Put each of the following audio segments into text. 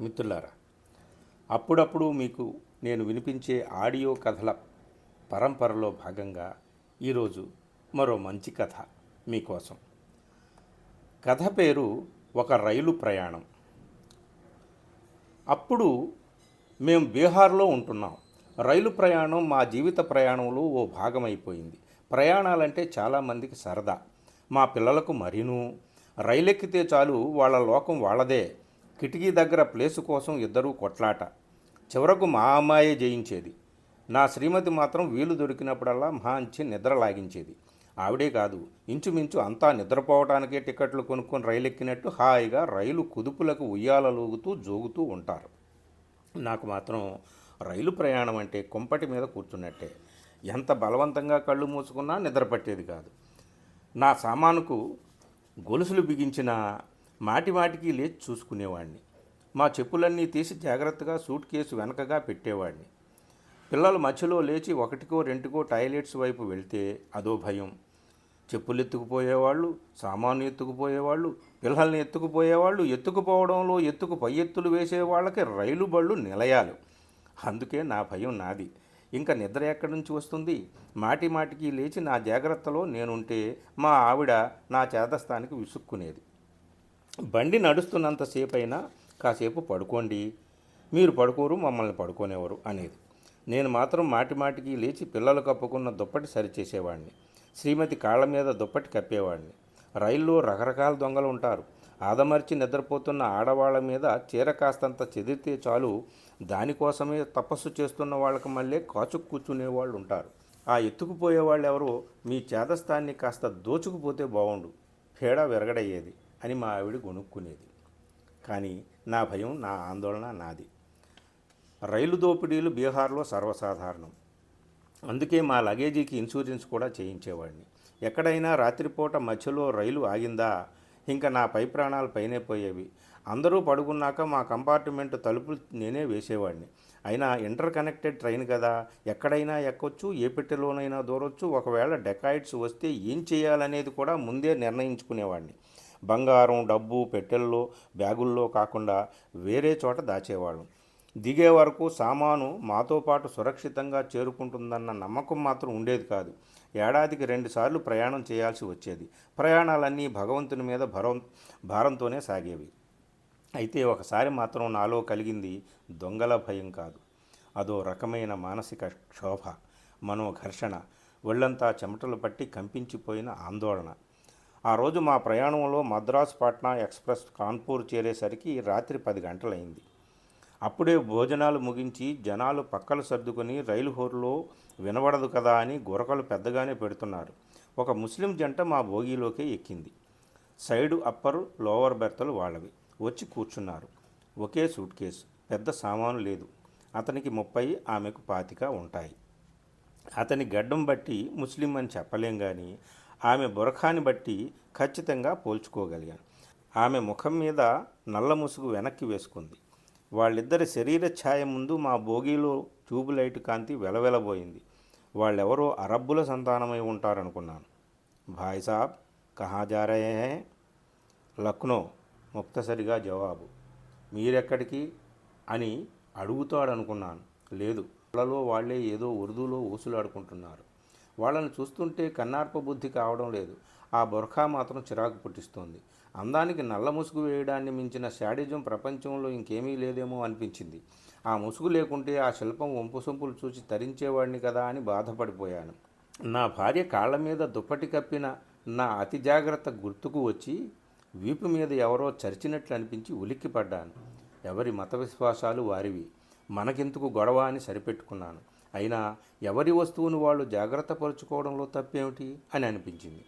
మిత్రులారా అప్పుడప్పుడు మీకు నేను వినిపించే ఆడియో కథల పరంపరలో భాగంగా ఈరోజు మరో మంచి కథ మీకోసం కథ పేరు ఒక రైలు ప్రయాణం. అప్పుడు మేము బీహార్లో ఉంటున్నాం. రైలు ప్రయాణం మా జీవిత ప్రయాణంలో ఓ భాగమైపోయింది. ప్రయాణాలంటే చాలామందికి సరదా. మా పిల్లలకు మరీను రైలు ఎక్కితే చాలు వాళ్ళ లోకం వాళ్ళదే. కిటికీ దగ్గర ప్లేసు కోసం ఇద్దరూ కొట్లాట. చివరకు మా అమ్మాయే జయించేది. నా శ్రీమతి మాత్రం వీలు దొరికినప్పుడల్లా మహాంచి నిద్ర లాగించేది. ఆవిడే కాదు ఇంచుమించు అంతా నిద్రపోవడానికే టికెట్లు కొనుక్కొని రైలు ఎక్కినట్టు హాయిగా రైలు కుదుపులకు ఉయ్యాలలోగుతూ జోగుతూ ఉంటారు. నాకు మాత్రం రైలు ప్రయాణం అంటే కుంపటి మీద కూర్చున్నట్టే. ఎంత బలవంతంగా కళ్ళు మూసుకున్నా నిద్ర పట్టేది కాదు. నా సామానుకు గొలుసులు బిగించిన మాటి మాటికి లేచి చూసుకునేవాడిని మా చెప్పులన్నీ తీసి జాగ్రత్తగా సూట్ కేసు వెనకగా పెట్టేవాడిని పిల్లలు మధ్యలో లేచి ఒకటికో రెండుకో టాయిలెట్స్ వైపు వెళ్తే అదో భయం. చెప్పులు ఎత్తుకుపోయేవాళ్ళు సామాను ఎత్తుకుపోయేవాళ్ళు పిల్లల్ని ఎత్తుకుపోయేవాళ్ళు ఎత్తుకుపోవడంలో ఎత్తుకు పై ఎత్తులు వేసేవాళ్ళకి రైలు బళ్ళు నిలయాలు. అందుకే నా భయం నాది. ఇంకా నిద్ర ఎక్కడి నుంచి వస్తుంది? మాటి మాటికి లేచి నా జాగ్రత్తలో నేనుంటే మా ఆవిడ నా చేతస్థానికి విసుక్కునేది. బండి నడుస్తున్నంతసేపు అయినా కాసేపు పడుకోండి. మీరు పడుకోరు మమ్మల్ని పడుకోనేవారు అనేది. నేను మాత్రం మాటి మాటికి లేచి పిల్లలు కప్పుకున్న దుప్పటి సరిచేసేవాడిని శ్రీమతి కాళ్ళ మీద దుప్పటి కప్పేవాడిని రైల్లో రకరకాల దొంగలు ఉంటారు. ఆదమర్చి నిద్రపోతున్న ఆడవాళ్ళ మీద చీర కాస్తంత చెదిరితే చాలు దానికోసమే తపస్సు చేస్తున్న వాళ్ళకి మళ్ళీ కాచుకు కూర్చునే వాళ్ళు ఉంటారు. ఆ ఎత్తుకుపోయే వాళ్ళు ఎవరో మీ చేదస్థాన్ని కాస్త దోచుకుపోతే బాగుండు పేడ విరగడయ్యేది. అని మా ఆవిడ గొనుక్కునేది. కానీ నా భయం నా ఆందోళన నాది. రైలు దోపిడీలు బీహార్లో సర్వసాధారణం. అందుకే మా లగేజీకి ఇన్సూరెన్స్ కూడా చేయించేవాడిని. ఎక్కడైనా రాత్రిపూట మధ్యలో రైలు ఆగిందా? ఇంకా నా పై ప్రాణాలు పైనే పోయేవి. అందరూ పడుకున్నాక మా కంపార్ట్మెంట్ తలుపులు నేనే వేసేవాడిని. అయినా ఇంటర్ కనెక్టెడ్ ట్రైన్ కదా ఎక్కడైనా ఎక్కొచ్చు ఏ పెట్టెలోనైనా దూరొచ్చు ఒకవేళ డెకాయిడ్స్ వస్తే ఏం చేయాలనేది కూడా ముందే నిర్ణయించుకునేవాడిని. బంగారం డబ్బు పెట్టెల్లో బ్యాగుల్లో కాకుండా వేరే చోట దాచేవాళ్ళం. దిగే వరకు సామాను మాతో పాటు సురక్షితంగా చేరుకుంటుందన్న నమ్మకం మాత్రం ఉండేది కాదు. ఏడాదికి రెండుసార్లు ప్రయాణం చేయాల్సి వచ్చేది. ప్రయాణాలన్నీ భగవంతుని మీద భరం భారంతోనే సాగేవి. అయితే ఒకసారి మాత్రం నాలో కలిగింది దొంగల భయం కాదు. అదో రకమైన మానసిక క్షోభ మనోఘర్షణ ఒళ్ళంతా చెమటలు పట్టి కంపించిపోయిన ఆందోళన. ఆ రోజు మా ప్రయాణంలో మద్రాస్ పాట్నా ఎక్స్ప్రెస్ కాన్పూర్ చేరేసరికి రాత్రి పది గంటలైంది. అప్పుడే భోజనాలు ముగించి జనాలు పక్కలు సర్దుకొని రైలు హోరులో వినబడదు కదా అని గురకలు పెద్దగానే పెడుతున్నారు. ఒక ముస్లిం జంట మా భోగిలోకే ఎక్కింది. సైడు అప్పరు లోవర్ బెర్తలు వాళ్ళవి. వచ్చి కూర్చున్నారు. ఒకే సూట్ కేసు. పెద్ద సామాను లేదు. అతనికి ముప్పై ఆమెకు పాతిక ఉంటాయి. అతని గడ్డం బట్టి ముస్లిం అని చెప్పలేం కానీ ఆమె బురఖాని బట్టి ఖచ్చితంగా పోల్చుకోగలిగాను. ఆమె ముఖం మీద నల్ల ముసుగు వెనక్కి వేసుకుంది. వాళ్ళిద్దరి శరీర ఛాయ ముందు మా బోగీలో ట్యూబ్ లైట్ కాంతి వెలవెలబోయింది. వాళ్ళెవరో అరబ్బుల సంతానమై ఉంటారనుకున్నాను. భాయ్ సాబ్ కహా లక్నో ముక్తసరిగా జవాబు. మీరెక్కడికి? అని అడుగుతాడనుకున్నాను. లేదు వాళ్ళలో వాళ్ళే ఏదో ఉర్దూలో ఊసులాడుకుంటున్నారు. వాళ్ళని చూస్తుంటే కన్నార్ప బుద్ధి కావడం లేదు. ఆ బొరఖా మాత్రం చిరాకు పుట్టిస్తోంది. అందానికి నల్ల ముసుగు వేయడాన్ని మించిన శాడిజం ప్రపంచంలో ఇంకేమీ లేదేమో అనిపించింది. ఆ ముసుగు లేకుంటే ఆ శిల్పం వంపు సొంపులు చూసి తరించేవాడిని కదా అని బాధపడిపోయాను. నా భార్య కాళ్ళ మీద దుప్పటి కప్పిన నా అతి జాగ్రత్త గుర్తుకు వచ్చి వీపు మీద ఎవరో చరిచినట్లు అనిపించి ఉలిక్కిపడ్డాను. ఎవరి మత విశ్వాసాలు వారివి. మనకెందుకు గొడవ అని సరిపెట్టుకున్నాను. అయినా ఎవరి వస్తువును వాళ్ళు జాగ్రత్త పరుచుకోవడంలో తప్పేమిటి అని అనిపించింది.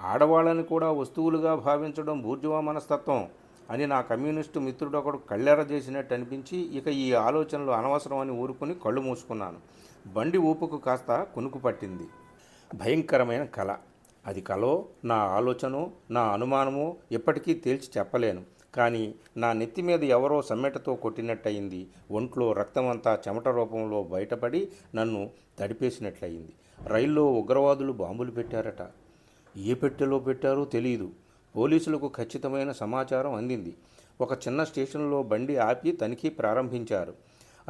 ఆడవాళ్ళని కూడా వస్తువులుగా భావించడం బూర్జువా మనస్తత్వం అని నా కమ్యూనిస్టు మిత్రుడొకడు కళ్ళెర చేసినట్టు అనిపించి ఇక ఈ ఆలోచనలు అనవసరం అని ఊరుకుని కళ్ళు మూసుకున్నాను. బండి ఊపుకు కాస్త కునుకు పట్టింది. భయంకరమైన కళ అది కలో నా ఆలోచనో నా అనుమానమో ఇప్పటికీ తేల్చి చెప్పలేను. కానీ నా నెత్తి మీద ఎవరో సమ్మెటతో కొట్టినట్టయింది. ఒంట్లో రక్తమంతా చెమట రూపంలో బయటపడి నన్ను తడిపేసినట్లయింది. రైల్లో ఉగ్రవాదులు బాంబులు పెట్టారట. ఏ పెట్టెలో పెట్టారో తెలియదు పోలీసులకు ఖచ్చితమైన సమాచారం అందింది. ఒక చిన్న స్టేషన్లో బండి ఆపి తనిఖీ ప్రారంభించారు.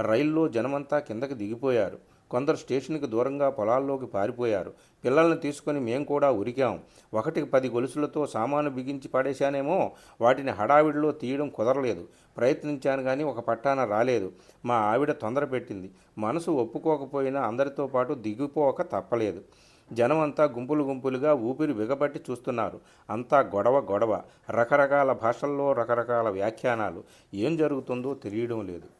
రైల్లో జనమంతా కిందకి దిగిపోయారు. కొందరు స్టేషన్కి దూరంగా పొలాల్లోకి పారిపోయారు. పిల్లల్ని తీసుకొని మేం కూడా ఉరికాం. ఒకటికి పది గొలుసులతో సామాను బిగించి పడేశానేమో వాటిని హడావిడిలో తీయడం కుదరలేదు. ప్రయత్నించాను కానీ ఒక పట్టాన రాలేదు. మా ఆవిడ తొందర పెట్టింది. మనసు ఒప్పుకోకపోయినా అందరితో పాటు దిగిపోక తప్పలేదు. జనమంతా గుంపులు గుంపులుగా ఊపిరి బిగబట్టి చూస్తున్నారు. అంతా గొడవ గొడవ. రకరకాల భాషల్లో రకరకాల వ్యాఖ్యానాలు. ఏం జరుగుతుందో తెలియడం లేదు.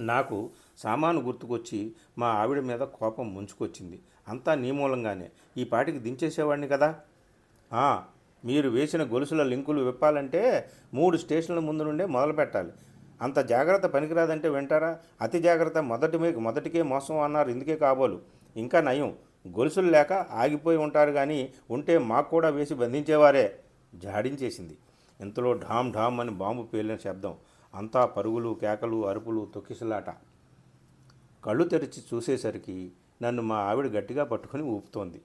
నాకు సామాను గుర్తుకొచ్చి మా ఆవిడ మీద కోపం ముంచుకొచ్చింది. అంతా నీ మూలంగానే. ఈ పాటికి దించేసేవాడిని కదా? మీరు వేసిన గొలుసుల లింకులు విప్పాలంటే మూడు స్టేషన్ల ముందు నుండే మొదలు పెట్టాలి అంత జాగ్రత్త పనికిరాదంటే వింటారా? అతి జాగ్రత్త మొదటి మీ మొదటికే మోసం అన్నారు. ఇందుకే కాబోలు. ఇంకా నయం. గొలుసులు లేక ఆగిపోయి ఉంటారు కానీ ఉంటే మాకు కూడా వేసి బంధించేవారే. జాడించేసింది. ఇంతలో ఢామ్ ఢామ్ అని బాంబు పేలిన శబ్దం. అంతా పరుగులు కేకలు అరుపులు తొక్కిసలాట. కళ్ళు తెరిచి చూసేసరికి నన్ను మా ఆవిడ గట్టిగా పట్టుకొని ఊపుతోంది.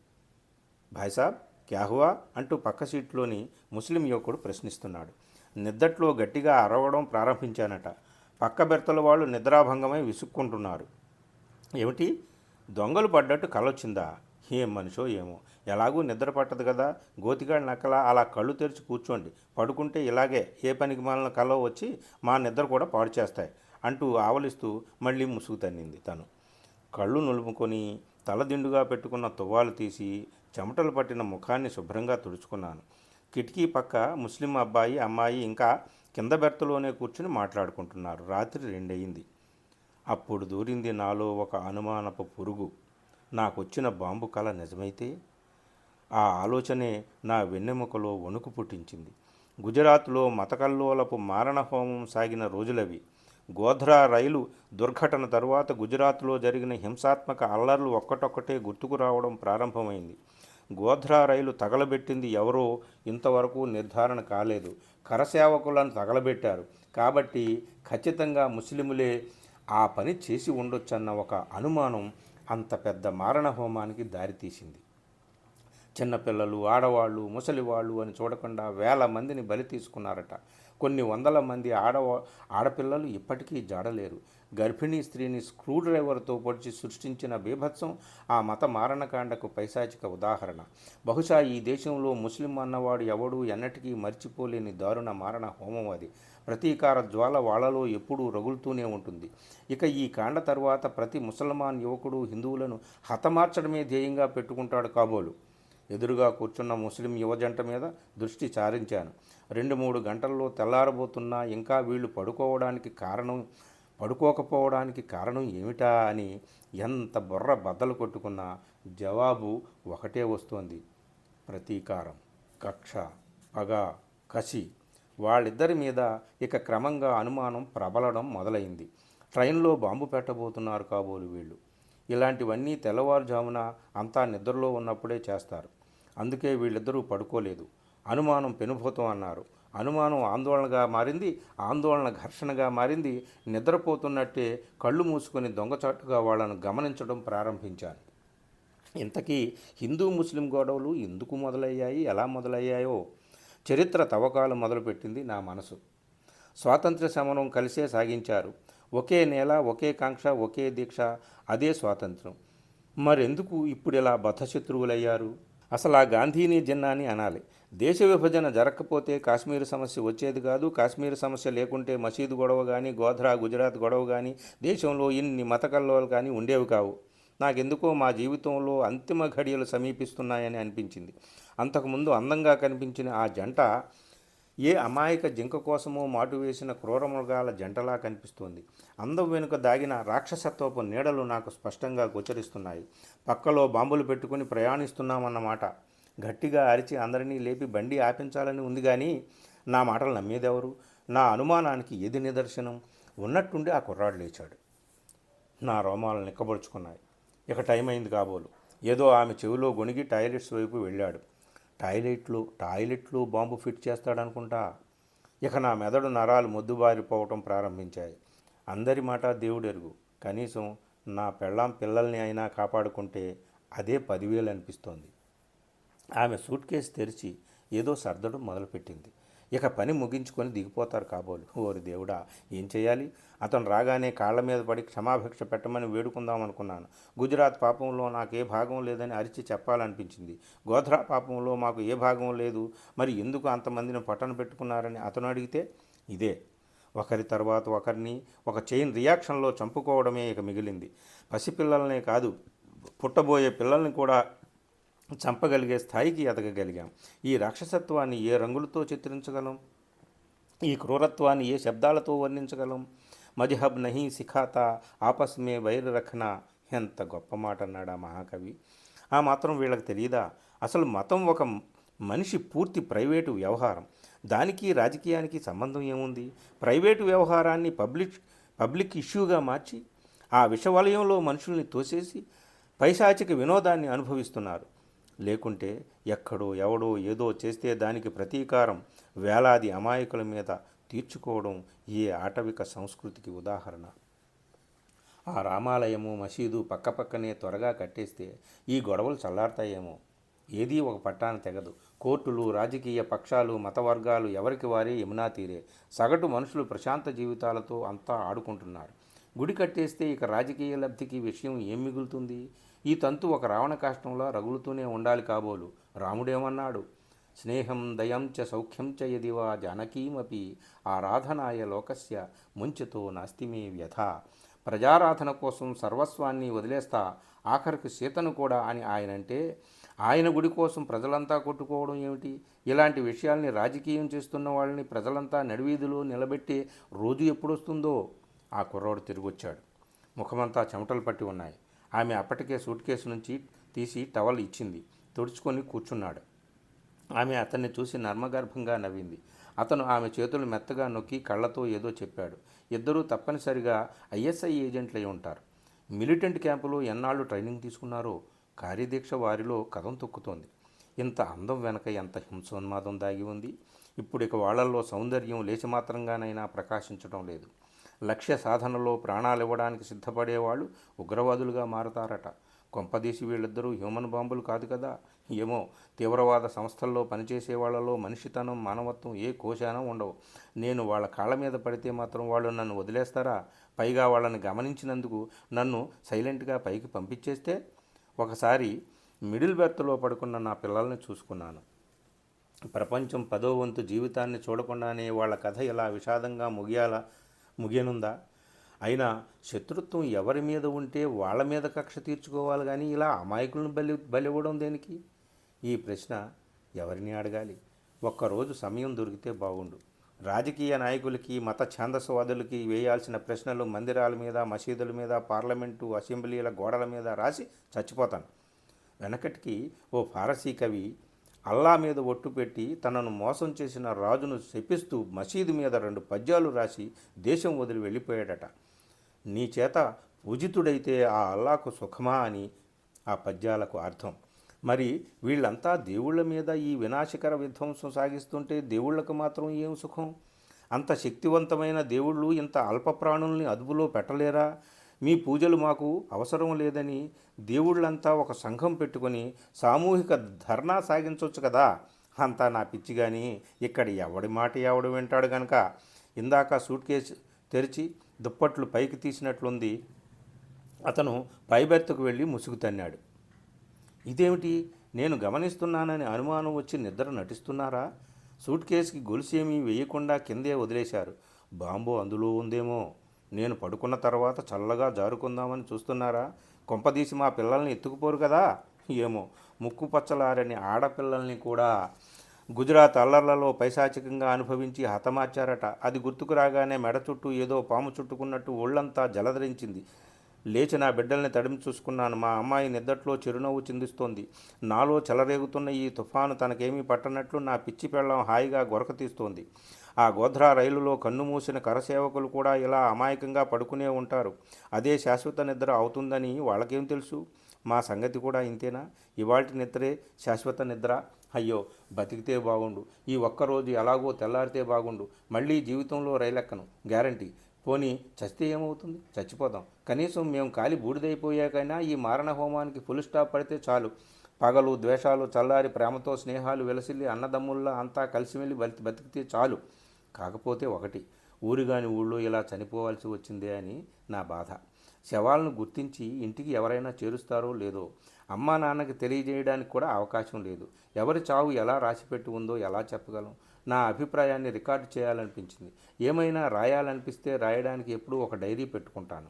భాయ్సాబ్ క్యాహువా అంటూ పక్క సీట్లోని ముస్లిం యువకుడు ప్రశ్నిస్తున్నాడు. నిద్దట్లో గట్టిగా అరవడం ప్రారంభించానట. పక్క బెర్తల వాళ్ళు నిద్రాభంగమై విసుక్కుంటున్నారు. ఏమిటి? దొంగలు పడ్డట్టు కలొచ్చిందా? ఏం మనిషో ఏమో. ఎలాగూ నిద్ర పట్టదు కదా. గోతిగాడి నక్కల అలా కళ్ళు తెరిచి కూర్చోండి. పడుకుంటే ఇలాగే ఏ పనికి మాలిన కలవ వచ్చి మా నిద్ర కూడా పాడు చేస్తాయి అంటూ ఆవలిస్తూ మళ్ళీ ముసుగు తన్నింది తను. కళ్ళు నులుముకొని తలదిండుగా పెట్టుకున్న తువ్వాలు తీసి చెమటలు పట్టిన ముఖాన్ని శుభ్రంగా తుడుచుకున్నాను. కిటికీ పక్క ముస్లిం అబ్బాయి అమ్మాయి ఇంకా కింద బెర్తలోనే కూర్చుని మాట్లాడుకుంటున్నారు. రాత్రి రెండయింది. అప్పుడు దూరింది నాలో ఒక అనుమానపు పురుగు. నాకొచ్చిన బాంబు కళ నిజమైతే? ఆ ఆలోచనే నా వెన్నెముకలో వణుకు పుట్టించింది. గుజరాత్లో మతకల్లోలపు మారణ హోమం సాగిన రోజులవి. గోధ్రా రైలు దుర్ఘటన తరువాత గుజరాత్లో జరిగిన హింసాత్మక అల్లర్లు ఒక్కటొక్కటే గుర్తుకు రావడం ప్రారంభమైంది. గోధ్రా రైలు తగలబెట్టింది ఎవరో ఇంతవరకు నిర్ధారణ కాలేదు. కరసేవకులను తగలబెట్టారు. కాబట్టి ఖచ్చితంగా ముస్లిములే ఆ పని చేసి ఉండొచ్చన్న ఒక అనుమానం అంత పెద్ద మారణ హోమానికి దారితీసింది చిన్నపిల్లలు ఆడవాళ్ళు ముసలివాళ్ళు అని చూడకుండా వేల మందిని బలి తీసుకున్నారట. కొన్ని వందల మంది ఆడవా ఆడపిల్లలు ఇప్పటికీ జాడలేరు. గర్భిణీ స్త్రీని స్క్రూ డ్రైవర్తో పొడిచి సృష్టించిన బీభత్సం ఆ మత మారణకాండకు పైశాచిక ఉదాహరణ. బహుశా ఈ దేశంలో ముస్లిం అన్నవాడు ఎవడూ ఎన్నటికీ మర్చిపోలేని దారుణ మారణ హోమం అది. ప్రతీకార జ్వాల వాళ్ళలో ఎప్పుడూ రగులుతూనే ఉంటుంది. ఇక ఈ కాండ తర్వాత ప్రతి ముసల్మాన్ యువకుడు హిందువులను హతమార్చడమే ధ్యేయంగా పెట్టుకుంటాడు కాబోలు. ఎదురుగా కూర్చున్న ముస్లిం యువజంట మీద దృష్టి సారించాను. రెండు మూడు గంటల్లో తెల్లారబోతున్నా ఇంకా వీళ్ళు పడుకోవడానికి కారణం పడుకోకపోవడానికి కారణం ఏమిటా అని ఎంత బుర్ర బద్దలు కొట్టుకున్నా జవాబు ఒకటే వస్తోంది. ప్రతీకారం కక్ష పగ కసి. వాళ్ళిద్దరి మీద ఇక క్రమంగా అనుమానం ప్రబలడం మొదలైంది. ట్రైన్లో బాంబు పెట్టబోతున్నారు కాబోలు వీళ్ళు. ఇలాంటివన్నీ తెల్లవారుజామున అంతా నిద్రలో ఉన్నప్పుడే చేస్తారు. అందుకే వీళ్ళిద్దరూ పడుకోలేదు. అనుమానం పెనుభూతం అన్నారు. అనుమానం ఆందోళనగా మారింది ఆందోళన ఘర్షణగా మారింది. నిద్రపోతున్నట్టే కళ్ళు మూసుకొని దొంగచాటుగా వాళ్ళను గమనించడం ప్రారంభించాను ఇంతకీ హిందూ ముస్లిం గొడవలు ఎందుకు మొదలయ్యాయి? ఎలా మొదలయ్యాయో? చరిత్ర తవ్వకాలు మొదలుపెట్టింది నా మనసు. స్వాతంత్ర్య సమరం కలిసే సాగించారు. ఒకే నేల ఒకే కాంక్ష ఒకే దీక్ష అదే స్వాతంత్రం మరెందుకు ఇప్పుడు ఇలా బద్ధశత్రువులయ్యారు? అసలు ఆ గాంధీని జిన్నాని అనాలి. దేశ విభజన జరగకపోతే కాశ్మీర్ సమస్య వచ్చేది కాదు. కాశ్మీర్ సమస్య లేకుంటే మసీదు గొడవ కానీ గోధ్రా గుజరాత్ గొడవ కానీ దేశంలో ఇన్ని మత కల్లోలు కానీ ఉండేవి కావు. నాకెందుకో మా జీవితంలో అంతిమ ఘడియలు సమీపిస్తున్నాయని అనిపించింది. అంతకుముందు అందంగా కనిపించిన ఆ జంట ఏ అమాయక జింక కోసమో మాటు వేసిన క్రూరమృగాల జంటలా కనిపిస్తోంది. అందం వెనుక దాగిన రాక్షసత్వపు నీడలు నాకు స్పష్టంగా గోచరిస్తున్నాయి. పక్కలో బాంబులు పెట్టుకుని ప్రయాణిస్తున్నామన్నమాట. గట్టిగా అరిచి అందరినీ లేపి బండి ఆపించాలని ఉంది కానీ నా మాటలు నమ్మేదెవరు? నా అనుమానానికి ఏది నిదర్శనం? ఉన్నట్టుండి ఆ కుర్రాడు లేచాడు. నా రోమాలు నిక్కబడుచుకున్నాయి. ఇక టైం అయింది కాబోలు. ఏదో ఆమె చెవిలో గొణిగి టాయిలెట్స్ వైపు వెళ్ళాడు. టాయిలెట్లు టాయిలెట్లు బాంబు ఫిట్ చేస్తాడనుకుంటా? ఇక నా మెదడు నరాలు మొద్దుబారిపోవటం ప్రారంభించాయి. అందరి మాట దేవుడెరుగు. కనీసం నా పెళ్ళాం పిల్లల్ని అయినా కాపాడుకుంటే అదే పదివేలు అనిపిస్తోంది ఆమె సూట్ కేసు తెరిచి ఏదో సర్దడం మొదలుపెట్టింది. ఇక పని ముగించుకొని దిగిపోతారు కాబోలు. ఓరి దేవుడా ఏం చేయాలి అతను రాగానే కాళ్ళ మీద పడి క్షమాభిక్ష పెట్టమని వేడుకుందాం అనుకున్నాను. గుజరాత్ పాపంలో నాకు ఏ భాగం లేదని అరిచి చెప్పాలనిపించింది. గోధ్రా పాపంలో మాకు ఏ భాగం లేదు. మరి ఎందుకు అంతమందిని పట్టణ పెట్టుకున్నారని అతను అడిగితే ఇదే. ఒకరి తర్వాత ఒకరిని ఒక చైన్ రియాక్షన్లో చంపుకోవడమే ఇక మిగిలింది. పసిపిల్లలనే కాదు పుట్టబోయే పిల్లల్ని కూడా చంపగలిగే స్థాయికి ఎదగగలిగాం. ఈ రాక్షసత్వాన్ని ఏ రంగులతో చిత్రించగలం? ఈ క్రూరత్వాన్ని ఏ శబ్దాలతో వర్ణించగలం? మజహబ్ నహీ సిఖాత ఆపస్మే వైర్ ఎంత గొప్ప మాట అన్నాడు ఆ మహాకవి. ఆ మాత్రం వీళ్ళకి తెలియదా? అసలు మతం ఒక మనిషి పూర్తి ప్రైవేటు వ్యవహారం. దానికి రాజకీయానికి సంబంధం ఏముంది? ప్రైవేటు వ్యవహారాన్ని పబ్లిక్ పబ్లిక్ ఇష్యూగా మార్చి ఆ విషవలయంలో మనుషుల్ని తోసేసి పైశాచిక వినోదాన్ని అనుభవిస్తున్నారు. లేకుంటే ఎక్కడో ఎవడో ఏదో చేస్తే దానికి ప్రతీకారం వేలాది అమాయకుల మీద తీర్చుకోవడం ఏ ఆటవిక సంస్కృతికి ఉదాహరణ? ఆ రామాలయము మసీదు పక్కపక్కనే త్వరగా కట్టేస్తే ఈ గొడవలు చల్లారుతాయేమో. ఏదీ ఒక పట్టాన తెగదు. కోర్టులు రాజకీయ పక్షాలు మతవర్గాలు ఎవరికి వారే యమునా తీరే. సగటు మనుషులు ప్రశాంత జీవితాలతో అంతా ఆడుకుంటున్నారు. గుడి కట్టేస్తే ఇక రాజకీయ లబ్ధికి విషయం ఏం మిగులుతుంది? ఈ తంతు ఒక రావణ కాష్టంలో రగులుతూనే ఉండాలి కాబోలు. రాముడేమన్నాడు? స్నేహం దయం చ సౌఖ్యం చ యదివా జానకీమపి ఆరాధనాయ లోకస్య ముంచుతో నాస్తిమే వ్యథ ప్రజారాధన కోసం సర్వస్వాన్ని వదిలేస్తా ఆఖరికి సీతను కూడా అని ఆయనంటే ఆయన గుడి కోసం ప్రజలంతా కొట్టుకోవడం ఏమిటి? ఇలాంటి విషయాల్ని రాజకీయం చేస్తున్న వాళ్ళని ప్రజలంతా నడివీధిలో నిలబెట్టే రోజు ఎప్పుడొస్తుందో? ఆ కుర్రోడు తిరిగొచ్చాడు. ముఖమంతా చెమటలు పట్టి ఉన్నాయి. ఆమె అప్పటికే సూట్ కేసు నుంచి తీసి టవల్ ఇచ్చింది. తుడుచుకొని కూర్చున్నాడు. ఆమె అతన్ని చూసి నర్మగర్భంగా నవ్వింది. అతను ఆమె చేతులు మెత్తగా నొక్కి కళ్ళతో ఏదో చెప్పాడు. ఇద్దరూ తప్పనిసరిగా ఐఎస్ఐ ఏజెంట్లై ఉంటారు. మిలిటెంట్ క్యాంపులో ఎన్నాళ్ళు ట్రైనింగ్ తీసుకున్నారో కార్యదీక్ష వారిలో కథం తొక్కుతోంది. ఇంత అందం వెనక ఎంత హింసోన్మాదం దాగి ఉంది? ఇప్పుడు ఇక వాళ్ళల్లో సౌందర్యం లేచిమాత్రంగానైనా ప్రకాశించడం లేదు. లక్ష్య సాధనలో ప్రాణాలు ఇవ్వడానికి సిద్ధపడేవాళ్ళు ఉగ్రవాదులుగా మారతారట. కొంపదీసి వీళ్ళిద్దరూ హ్యూమన్ బాంబులు కాదు కదా? ఏమో తీవ్రవాద సంస్థల్లో పనిచేసే వాళ్ళలో మనిషితనం మానవత్వం ఏ కోశానం ఉండవు. నేను వాళ్ళ కాళ్ళ మీద పడితే మాత్రం వాళ్ళు నన్ను వదిలేస్తారా? పైగా వాళ్ళని గమనించినందుకు నన్ను సైలెంట్గా పైకి పంపించేస్తే ఒకసారి మిడిల్ బెర్త్లో పడుకున్న నా పిల్లల్ని చూసుకున్నాను. ప్రపంచం పదో వంతు జీవితాన్ని చూడకుండానే వాళ్ళ కథ ఇలా విషాదంగా ముగియాలా ముగియనుందా? అయినా శత్రుత్వం ఎవరి మీద ఉంటే వాళ్ళ మీద కక్ష తీర్చుకోవాలి కానీ ఇలా అమాయకులను బలి బలివ్వడం దేనికి? ఈ ప్రశ్న ఎవరిని అడగాలి? ఒక్కరోజు సమయం దొరికితే బాగుండు. రాజకీయ నాయకులకి మత ఛాందసవాదులకి వేయాల్సిన ప్రశ్నలు మందిరాల మీద మసీదుల మీద పార్లమెంటు అసెంబ్లీల గోడల మీద రాసి చచ్చిపోతాను. వెనకటికి ఓ ఫారసీ కవి అల్లా మీద ఒట్టు పెట్టి తనను మోసం చేసిన రాజును శపిస్తూ మసీదు మీద రెండు పద్యాలు రాసి దేశం వదిలి వెళ్ళిపోయాడట. నీ చేత పూజితుడైతే ఆ అల్లాకు సుఖమా అని ఆ పద్యాలకు అర్థం. మరి వీళ్ళంతా దేవుళ్ళ మీద ఈ వినాశకర విధ్వంసం సాగిస్తుంటే దేవుళ్ళకు మాత్రం ఏం సుఖం? అంత శక్తివంతమైన దేవుళ్ళు ఇంత అల్ప ప్రాణుల్ని అదుపులో పెట్టలేరా? మీ పూజలు మాకు అవసరం లేదని దేవుళ్ళంతా ఒక సంఘం పెట్టుకొని సామూహిక ధర్నా సాగించవచ్చు కదా? అంతా నా పిచ్చి కానీ ఇక్కడ ఎవడి మాట ఎవడు వింటాడు కనుక ఇందాక సూట్ కేసు తెరిచి దుప్పట్లు పైకి తీసినట్లుంది. అతను పైబెర్త్కు వెళ్ళి ముసుగు తన్నాడు. ఇదేమిటి? నేను గమనిస్తున్నానని అనుమానం వచ్చి నిద్ర నటిస్తున్నారా? సూట్ కేసుకి గొలుసేమీ వేయకుండా కిందే వదిలేశారు. బాంబు అందులో ఉందేమో? నేను పడుకున్న తర్వాత చల్లగా జారుకుందామని చూస్తున్నారా? కొంపదీసి మా పిల్లల్ని ఎత్తుకుపోరు కదా? ఏమో ముక్కు పచ్చలారని ఆడపిల్లల్ని కూడా గుజరాత్ అల్లర్లలో పైశాచికంగా అనుభవించి హతమార్చారట. అది గుర్తుకు రాగానే మెడ చుట్టూ ఏదో పాము చుట్టుకున్నట్టు ఒళ్ళంతా జలధరించింది. లేచి నా బిడ్డల్ని తడిమి చూసుకున్నాను. మా అమ్మాయి నిద్దట్లో చిరునవ్వు చిందిస్తోంది. నాలో చెలరేగుతున్న ఈ తుఫాను తనకేమీ పట్టనట్లు నా పిచ్చి పెళ్ళం హాయిగా గొరక తీస్తోంది. ఆ గోధ్రా రైలులో కన్ను మూసిన కరసేవకులు కూడా ఇలా అమాయకంగా పడుకునే ఉంటారు. అదే శాశ్వత నిద్ర అవుతుందని వాళ్ళకేం తెలుసు? మా సంగతి కూడా ఇంతేనా? ఇవాటి నిద్రే శాశ్వత నిద్ర? అయ్యో బతికితే బాగుండు. ఈ ఒక్కరోజు ఎలాగో తెల్లారితే బాగుండు. మళ్ళీ జీవితంలో రైలెక్కను. గ్యారంటీ. పోనీ చస్తే ఏమవుతుంది? చచ్చిపోతాం కనీసం మేము కాలి బూడిదైపోయాకైనా ఈ మారణ హోమానికి ఫుల్ స్టాప్ పడితే చాలు. పగలు ద్వేషాలు చల్లారి ప్రేమతో స్నేహాలు వెలసిల్లి అన్నదమ్ముల్లా అంతా కలిసిమెళ్ళి బతి బతికితే చాలు. కాకపోతే ఒకటి. ఊరిగాని ఊళ్ళో ఇలా చనిపోవాల్సి వచ్చిందే అని నా బాధ. శవాలను గుర్తించి ఇంటికి ఎవరైనా చేరుస్తారో లేదో అమ్మా నాన్నకి తెలియజేయడానికి కూడా అవకాశం లేదు. ఎవరి చావు ఎలా రాసిపెట్టి ఉందో ఎలా చెప్పగలం? నా అభిప్రాయాన్ని రికార్డు చేయాలనిపించింది. ఏమైనా రాయాలనిపిస్తే రాయడానికి ఎప్పుడూ ఒక డైరీ పెట్టుకుంటాను.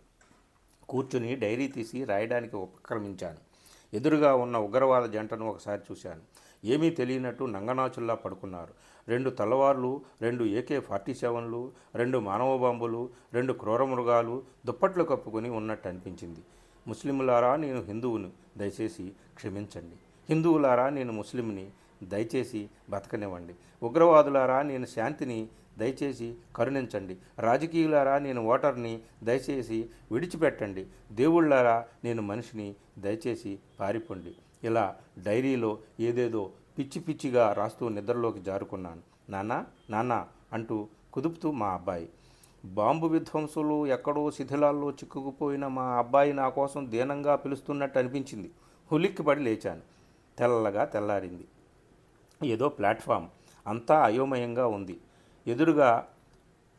కూర్చుని డైరీ తీసి రాయడానికి ఉపక్రమించాను. ఎదురుగా ఉన్న ఉగ్రవాద జంటను ఒకసారి చూశాను. ఏమీ తెలియనట్టు నంగనాచుల్లా పడుకున్నారు. రెండు తలవార్లు రెండు ఏకే ఫార్టీ సెవెన్లు రెండు మానవ బాంబులు రెండు క్రూర మృగాలు దుప్పట్లు కప్పుకొని ఉన్నట్టు అనిపించింది. ముస్లింలారా నేను హిందువును దయచేసి క్షమించండి. హిందువులారా నేను ముస్లింని దయచేసి బతకనివ్వండి. ఉగ్రవాదులారా నేను శాంతిని దయచేసి కరుణించండి. రాజకీయులారా నేను ఓటర్ని దయచేసి విడిచిపెట్టండి. దేవుళ్ళారా నేను మనిషిని దయచేసి పారిపోండి. ఇలా డైరీలో ఏదేదో పిచ్చి పిచ్చిగా రాస్తూ నిద్రలోకి జారుకున్నాను. నాన్న నాన్న అంటూ కుదుపుతూ మా అబ్బాయి బాంబు విధ్వంసులు ఎక్కడో శిథిలాల్లో చిక్కుకుపోయిన మా అబ్బాయి నా కోసం దీనంగా పిలుస్తున్నట్టు అనిపించింది. హులిక్కిపడి లేచాను. తెల్లగా తెల్లారింది. ఏదో ప్లాట్ఫామ్. అంతా అయోమయంగా ఉంది. ఎదురుగా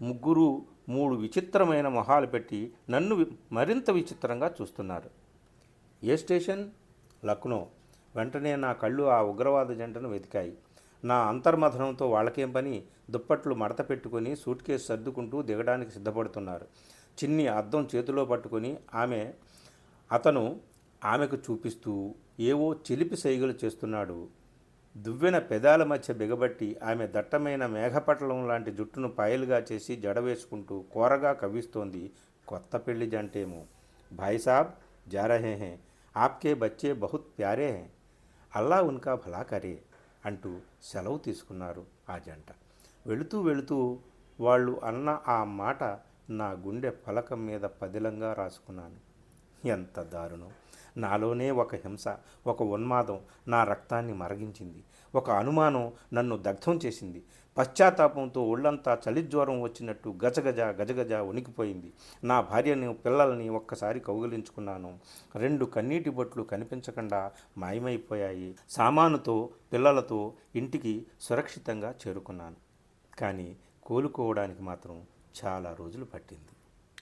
ముగ్గురు మూడు విచిత్రమైన మొహాలు పెట్టి నన్ను మరింత విచిత్రంగా చూస్తున్నారు. ఏ స్టేషన్? లక్నో. వెంటనే నా కళ్ళు ఆ ఉగ్రవాద జంటను వెతికాయి. నా అంతర్మథనంతో వాళ్ళకేం పని? దుప్పట్లు మడత పెట్టుకుని సూట్ కేసు సర్దుకుంటూ దిగడానికి సిద్ధపడుతున్నారు. చిన్ని అద్దం చేతిలో పట్టుకుని ఆమె అతను ఆమెకు చూపిస్తూ ఏవో చిలిపి సైగలు చేస్తున్నాడు. దువ్వెన పెదాల మధ్య బిగబట్టి ఆమె దట్టమైన మేఘపటలం లాంటి జుట్టును పాయలుగా చేసి జడవేసుకుంటూ కూరగా కవ్విస్తోంది కొత్త పెళ్ళి జంటేమో. భాయ్ సాబ్ జారహే హే ఆప్కే బచ్చే బహుత్ ప్యారే హే. అల్లా ఉన్కా భలా కరే అంటూ సెలవు తీసుకున్నారు ఆ జంట. వెళుతూ వెళుతూ వాళ్ళు అన్న ఆ మాట నా గుండె ఫలకం మీద పదిలంగా రాసుకున్నాను. ఎంత దారుణం. నాలోనే ఒక హింస ఒక ఉన్మాదం నా రక్తాన్ని మరగించింది. ఒక అనుమానం నన్ను దగ్ధం చేసింది. పశ్చాత్తాపంతో ఒళ్ళంతా చలిజ్వరం వచ్చినట్టు గజగజ గజగజ వణికిపోయింది. నా భార్యని పిల్లల్ని ఒక్కసారి కౌగిలించుకున్నాను. రెండు కన్నీటి బొట్లు కనిపించకుండా మాయమైపోయాయి. సామానుతో పిల్లలతో ఇంటికి సురక్షితంగా చేరుకున్నాను. కానీ కోలుకోవడానికి మాత్రం చాలా రోజులు పట్టింది.